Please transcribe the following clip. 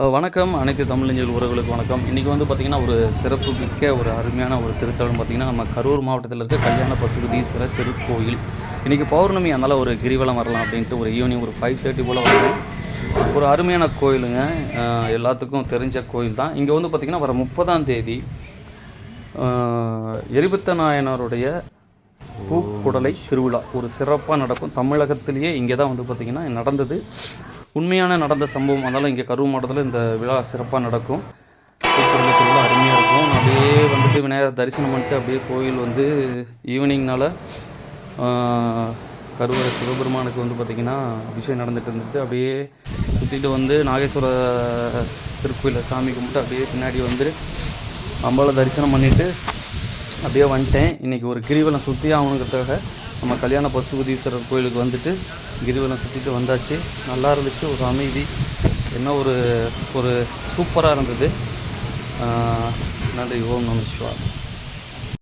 வணக்கம். அனைத்து தமிழஞ்சல் உறவுகளுக்கு வணக்கம். இன்றைக்கி வந்து பார்த்திங்கன்னா ஒரு சிறப்பு மிக்க ஒரு அருமையான ஒரு திருத்தலம் பார்த்திங்கன்னா நம்ம கரூர் மாவட்டத்தில் இருக்க கல்யாண பசுபதீஸ்வரர் திருக்கோயில். இன்றைக்கி பௌர்ணமி அதனால் ஒரு கிரிவலம் வரலாம் அப்படின்ட்டு ஒரு ஈவினிங் ஒரு ஃபைவ் தேர்ட்டி போல் வரலாம் ஒரு அருமையான கோயிலுங்க. எல்லாத்துக்கும் தெரிஞ்ச கோயில் தான். இங்கே வந்து பார்த்திங்கன்னா வர முப்பதாம் தேதி எரிபுத்த நாயனாருடைய பூக்குடலை திருவிழா. ஒரு சிறப்பாக நடக்கும். தமிழகத்திலேயே இங்கே தான் வந்து பார்த்திங்கன்னா நடந்தது. உண்மையான நடந்த சம்பவம் அதனால் இங்கே கரூர் மாவட்டத்தில் இந்த விழா சிறப்பாக நடக்கும். திருவிழா அருமையாக இருக்கும். அப்படியே வந்துட்டு விநாயகர் தரிசனம் பண்ணிட்டு அப்படியே கோயில் வந்து ஈவினிங்னால கருவறை சிவபெருமானுக்கு வந்து பார்த்திங்கன்னா அபிஷேகம் நடந்துட்டு இருந்தது அப்படியே சுற்றிட்டு வந்து நாகேஸ்வர திருக்கோயிலில் சாமி கும்பிட்டு அப்படியே பின்னாடி வந்து அம்பாவை தரிசனம் பண்ணிவிட்டு அப்படியே வந்துட்டேன். இன்றைக்கி ஒரு கிரிவலம் சுற்றி ஆகணுங்கிறதுக்காக நம்ம கல்யாண பசுபதீஸ்வரர் கோயிலுக்கு வந்துட்டு கிரிவலம் சுற்றிட்டு வந்தாச்சு. நல்லா இருந்துச்சு ஒரு அமைதி. என்ன ஒரு ஒரு சூப்பராக இருந்தது. நன்றி ஓம் நம சிவா